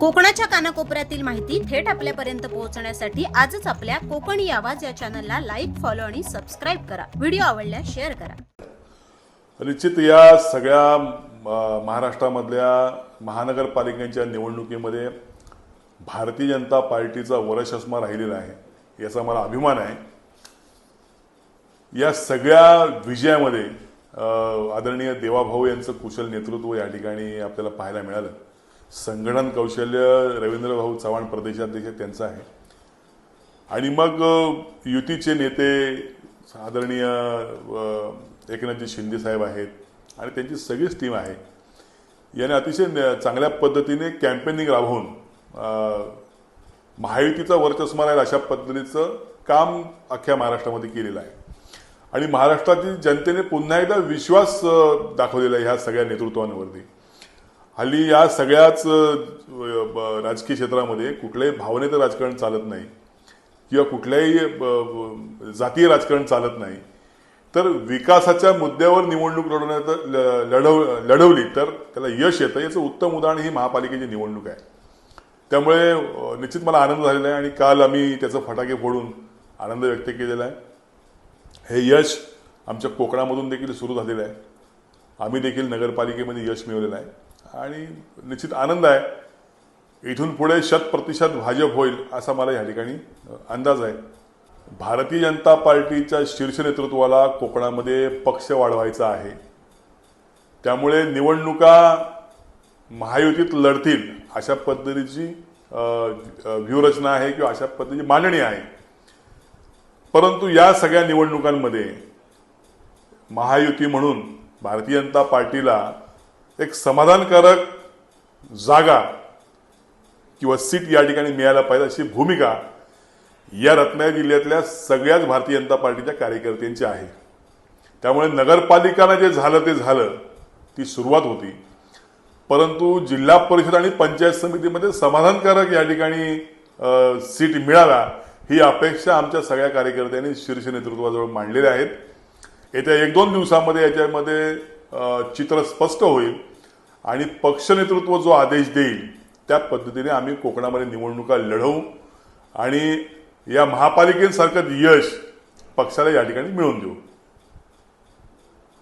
कोकणाच्या कानाकोपऱ्यातील माहिती थेट आपल्यापर्यंत पोहोचण्यासाठी आजच आपल्या कोकणी आवाज या चॅनलला लाईक फॉलो आणि सबस्क्राईब करा. व्हिडिओ आवडल्यास शेअर करा. निश्चित या सगळ्या महाराष्ट्रामधल्या महानगरपालिकांच्या निवडणुकीमध्ये भारतीय जनता पार्टीचा वरचष्मा राहिलेला आहे याचा मला अभिमान आहे. या सगळ्या विजयामध्ये आदरणीय देवाभाऊ यांचं कुशल नेतृत्व या ठिकाणी आपल्याला पाहायला मिळालं. संगणन कौशल्य रवींद्रभाऊ चव्हाण प्रदेशाध्यक्ष त्यांचं आहे. आणि मग युतीचे नेते आदरणीय एकनाथजी शिंदे साहेब आहेत आणि त्यांची सगळीच टीम आहे. याने अतिशय चांगल्या पद्धतीने कॅम्पेनिंग राबवून महायुतीचा वर्चस्व राहील अशा पद्धतीचं काम अख्ख्या महाराष्ट्रामध्ये केलेलं आहे. आणि महाराष्ट्रातील जनतेने पुन्हा एकदा विश्वास दाखवलेला आहे ह्या सगळ्या नेतृत्वांवरती. हल्ली या सगळ्याच ब- राजकीय क्षेत्रामध्ये कुठल्याही भावनेचं राजकारण चालत नाही किंवा कुठल्याही ब- जातीय राजकारण चालत नाही. तर विकासाच्या मुद्द्यावर निवडणूक लढवण्यात ल- लढव लढवली तर त्याला यश येतं. याचं उत्तम उदाहरण ही महापालिकेची निवडणूक आहे. त्यामुळे निश्चित मला आनंद झालेला आहे आणि काल आम्ही त्याचं फटाके फोडून आनंद व्यक्त केलेला आहे. हे यश आमच्या कोकणामधून देखील सुरू झालेलं आहे. आम्ही देखील नगरपालिकेमध्ये यश मिळवलेलं आहे. आणि निश्चित आनंद आहे. इथून पुढे शत प्रतिशत भाजप होईल असा मला या ठिकाणी अंदाज आहे. भारतीय जनता पार्टीच्या शीर्ष नेतृत्वाला कोकणामध्ये पक्ष वाढवायचा आहे. त्यामुळे निवडणुका महायुतीत लढतील अशा पद्धतीची व्यूहरचना आहे किंवा अशा पद्धतीची मांडणी आहे. परंतु या सगळ्या निवडणुकांमध्ये महायुती म्हणून भारतीय जनता पार्टीला एक समाधानकारक जागा किंवा सीट या ठिकाणी मिळायला पाहिजे अशी भूमिका या रत्नागिरी जिल्ह्यातल्या सगळ्याच भारतीय जनता पार्टीच्या कार्यकर्त्यांची आहे. त्यामुळे नगरपालिकांना जे झालं ते झालं ती सुरुवात होती. परंतु जिल्हा परिषद आणि पंचायत समितीमध्ये समाधानकारक या ठिकाणी सीट मिळाला ही अपेक्षा आमच्या सगळ्या कार्यकर्त्यांनी शीर्ष नेतृत्वाजवळ मांडलेल्या आहेत. येत्या एक दोन दिवसामध्ये याच्यामध्ये चित्र स्पष्ट होईल. आणि पक्ष नेतृत्व जो आदेश देईल त्या पद्धतीने आम्ही कोकणामध्ये निवडणुका लढवू आणि या महापालिकेसारखं यश पक्षाला या ठिकाणी मिळवून देऊ.